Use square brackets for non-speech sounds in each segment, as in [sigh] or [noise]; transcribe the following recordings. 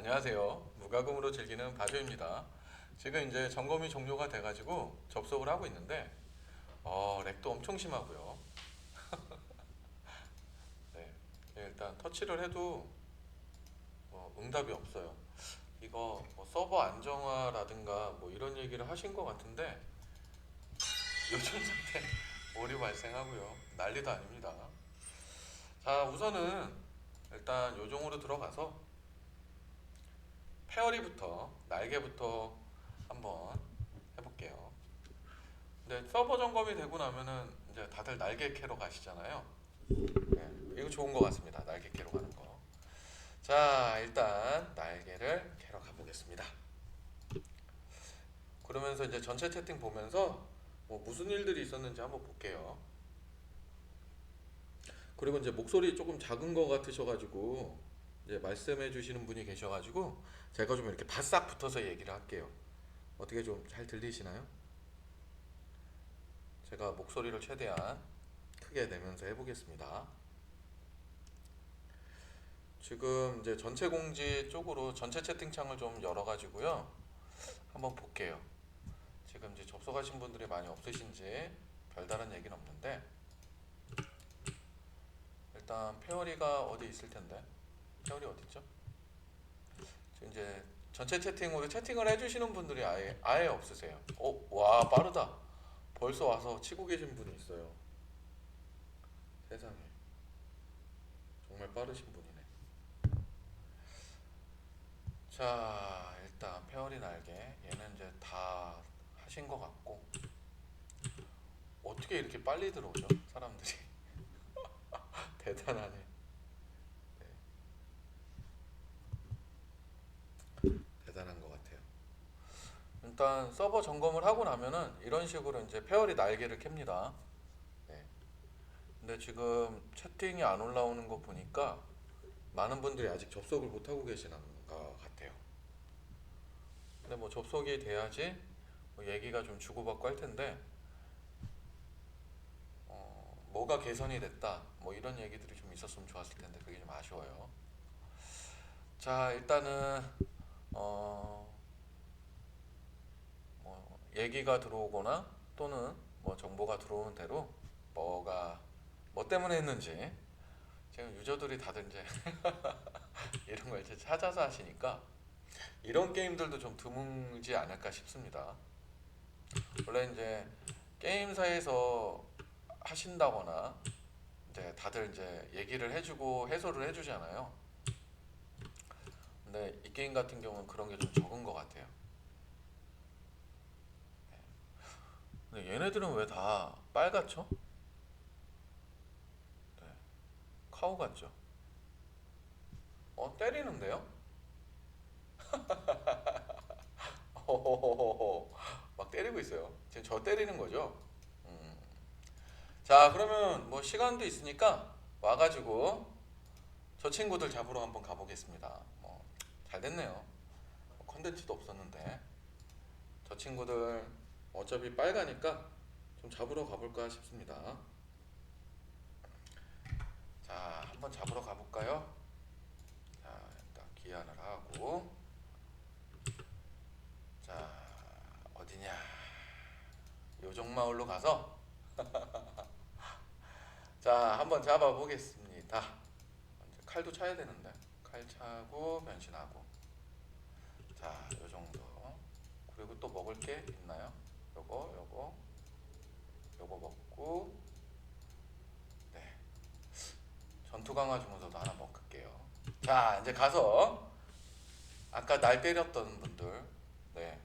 안녕하세요. 무과금으로 즐기는 바조입니다. 지금 이제 점검이 종료가 돼가지고 접속을 하고 있는데 어, 렉도 엄청 심하고요. [laughs] 네, 일단 터치를 해도 어, 응답이 없어요. 이거 뭐 서버 안정화라든가 뭐 이런 얘기를 하신 것 같은데 요즘 상태 오류 발생하고요. 난리도 아닙니다. 자, 우선은 일단 요종으로 들어가서 페어리부터 날개부터 한번 해볼게요. 근데 서버 점검이 되고 나면은 이제 다들 날개 캐러 가시잖아요. 네, 이거 좋은 것 같습니다. 날개 캐러 가는 거. 자, 일단 날개를 캐러 가보겠습니다. 그러면서 이제 전체 채팅 보면서 뭐 무슨 일들이 있었는지 한번 볼게요. 그리고 이제 목소리 조금 작은 것 같으셔가지고 이제 말씀해 주시는 분이 계셔가지고 제가 좀 이렇게 바싹 붙어서 얘기를 할게요. 어떻게 좀 잘 들리시나요? 제가 목소리를 최대한 크게 내면서 해보겠습니다. 지금 이제 전체 공지 쪽으로 전체 채팅창을 좀 열어가지고요. 한번 볼게요. 지금 이제 접속하신 분들이 많이 없으신지 별다른 얘기는 없는데 일단 페어리가 어디 있을 텐데 있죠? 지금 이제 전체 채팅으로 채팅을 해주시는 분들이 아예 아예 없으세요. 어, 와 빠르다. 벌써 와서 치고 계신 분이 있어요. 세상에 정말 빠르신 분이네. 자 일단 페어리 날개 얘는 이제 다 하신 것 같고 어떻게 이렇게 빨리 들어오죠 사람들이 [laughs] 대단하네. 네. 대단한 것 같아요. 일단 서버 점검을 하고 나면은 이런 식으로 이제 페어리 날개를 캡니다. 네. 근데 지금 채팅이 안 올라오는 거 보니까 많은 분들이 아직 접속을 못 하고 계시는 것 같아요. 근데 뭐 접속이 돼야지 뭐 얘기가 좀 주고받고 할 텐데 어, 뭐가 개선이 됐다 뭐 이런 얘기들이 좀 있었으면 좋았을 텐데 그게 좀 아쉬워요. 자 일단은 어, 뭐 얘기가 들어오거나 또는 뭐 정보가 들어오는 대로 뭐가 뭐 때문에 했는지 지금 유저들이 다들 이제 [laughs] 이런 걸 이제 찾아서 하시니까 이런 게임들도 좀 드물지 않을까 싶습니다. 원래 이제 게임사에서 하신다거나 이제 다들 이제 얘기를 해주고 해소를 해주잖아요. 근데 이 게임 같은 경우는 그런 게 좀 적은 것 같아요. 네. 근데 얘네들은 왜 다 빨갛죠? 네. 카우 같죠? 어 때리는데요? [laughs] 막 때리고 있어요. 지금 저 때리는 거죠? 음. 자 그러면 뭐 시간도 있으니까 와가지고 저 친구들 잡으러 한번 가보겠습니다. 뭐 잘 됐네요. 뭐 컨텐츠도 없었는데 저 친구들 어차피 빨가니까 좀 잡으러 가볼까 싶습니다. 자 한번 잡으러 가볼까요? 자 일단 기한을 하고. 자 어디냐? 요정마을로 가서. [laughs] 자 한번 잡아보겠습니다. 칼도 차야 되는데. 칼 차고 변신하고. 자 요정도. 그리고 또 먹을 게 있나요? 요거 요거 요거 먹고 네 전투 강화 주문서도 하나 먹을게요 자 이제 가서 아까 날 때렸던 분들 네.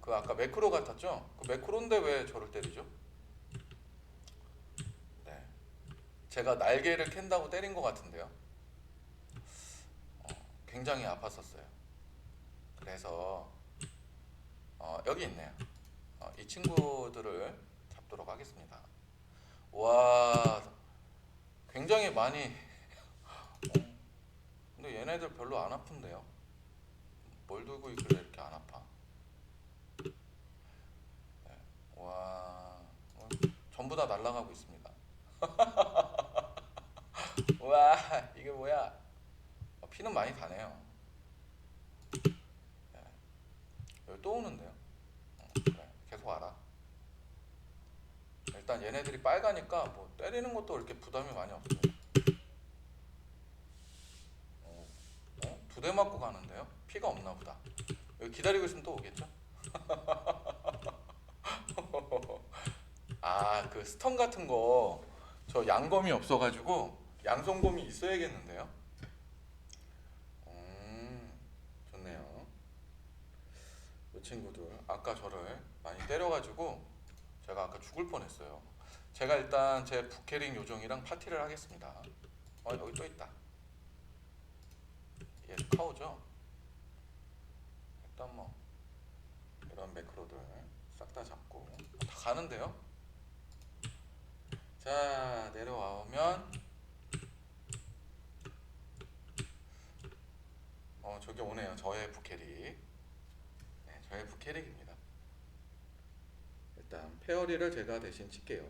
그 아까 매크로 같았죠? 그 매크로인데 왜 저를 때리죠? 네. 제가 날개를 캔다고 때린 것 같은데요. 어, 굉장히 아팠었어요. 그래서 어, 여기 있네요. 어, 이 친구들을 잡도록 하겠습니다. 와, 굉장히 많이. 어, [laughs] 근데 얘네들 별로 안 아픈데요. 뭘 들고 있길래 이렇게 안 아파? 네. 와, 어, 전부 다 날아가고 있습니다. [laughs] 와, 이게 뭐야? 어, 피는 많이 가네요. 여기 또 오는데요. 어, 그래, 계속 와라. 얘네들이 빨가니까 뭐 때리는 것도 이렇게 부담이 많이 없어요. 어, 어? 두대 맞고 가는데요? 피가 없나 보다. 여기 기다리고 있으면 또 오겠죠? [laughs] 아, 그 스턴 같은 거 저 양검이 없어가지고 양손검이 있어야겠는데요? 음, 좋네요. 이 친구들 아까 저를 많이 때려가지고 제가 아까 죽을 뻔했어요. 제가 일단 제 부캐링 요정이랑 파티를 하겠습니다. 어 여기 또 있다. 얘 카오죠? 일단 뭐 이런 매크로들 싹 다 잡고 다 가는데요. 자 내려와오면 어 저기 오네요. 저의 부캐릭. 네, 저의 부캐릭입니다. 일단 페어리를 제가 대신 칠게요.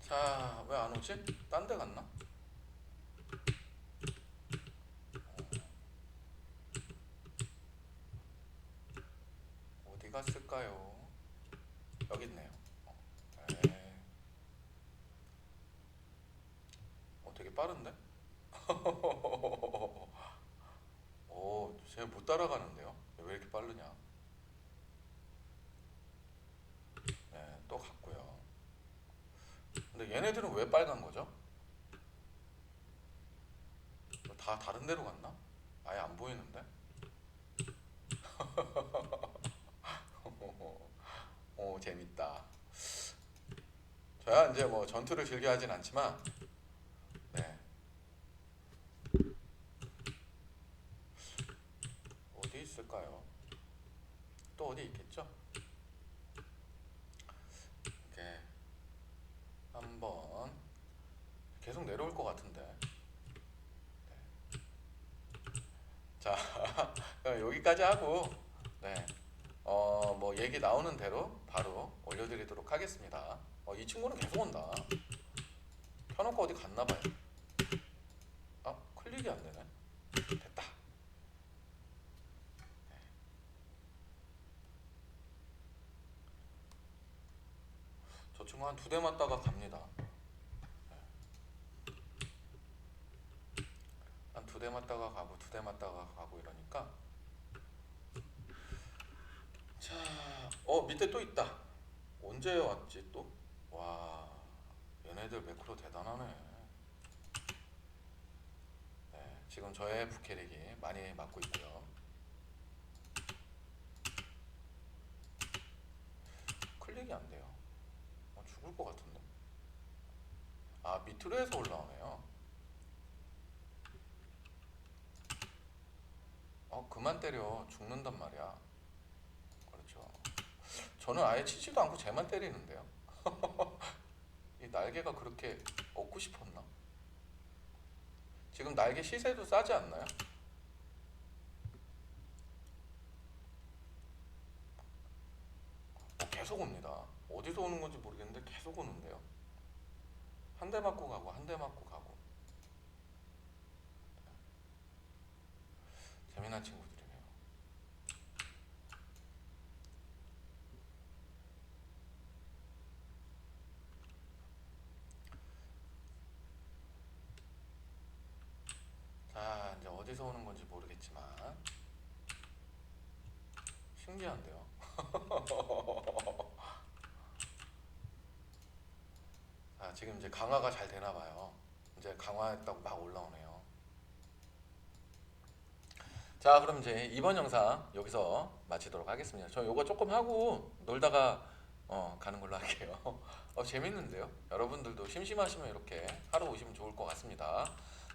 자, 왜 안 오지? 딴 데 갔나? 어. 어디 갔을까요? 여기 있네요. 어, 네. 어, 되게 빠른데? [laughs] 오, 제가 못 따라가는데요. 왜 이렇게 빠르냐? 네, 또 갔고요. 근데 얘네들은 왜 빨간 거죠? 뭐다 다른 데로 갔나? 아예 안 보이는데? [laughs] 오, 재밌다. 저야 이제 뭐 전투를 즐겨 하진 않지만, 네. 어디 있을까요? 또 어디 있겠죠? 이렇게 한번 계속 내려올 것 같은데. 네. 자, [laughs] 여기까지 하고, 네. 어, 뭐 얘기 나오는 대로 바로 올려드리도록 하겠습니다. 어, 이 친구는 계속 온다. 켜놓고 어디 갔나 봐요. 아, 클릭이 안 되네. 됐다. 저 친구 한 두 대 맞다가 갑니다. 한 두 대 맞다가 가고 두 대 맞다가 가고 이러니까 자, 어 밑에 또 있다. 언제 왔지 또? 와, 얘네들 매크로 대단하네. 네, 지금 저의 부캐릭이 많이 맞고 있고요. 클릭이 안 돼요. 어, 죽을 것 같은데. 아 밑으로 해서 올라오네요. 어 그만 때려 죽는단 말이야. 그렇죠. 저는 아예 치지도 않고 쟤만 때리는데요. [laughs] 이 날개가 그렇게 얻고 싶었나? 지금 날개 시세도 싸지 않나요? 어, 계속 옵니다. 어디서 오는 건지 모르겠는데 계속 오는데요. 한 대 맞고 가고 한 대 맞고 가고. 재미난 친구들이네요. 자, 이제 어디서 오는 건지 모르겠지만 신기한데요. [laughs] 아, 지금 이제 강화가 잘 되나 봐요. 이제 강화했다고 막 올라오네요. 자, 그럼 이제 이번 영상 여기서 마치도록 하겠습니다. 저 요거 조금 하고 놀다가 어, 가는 걸로 할게요. [laughs] 어, 재밌는데요? 여러분들도 심심하시면 이렇게 하러 오시면 좋을 것 같습니다.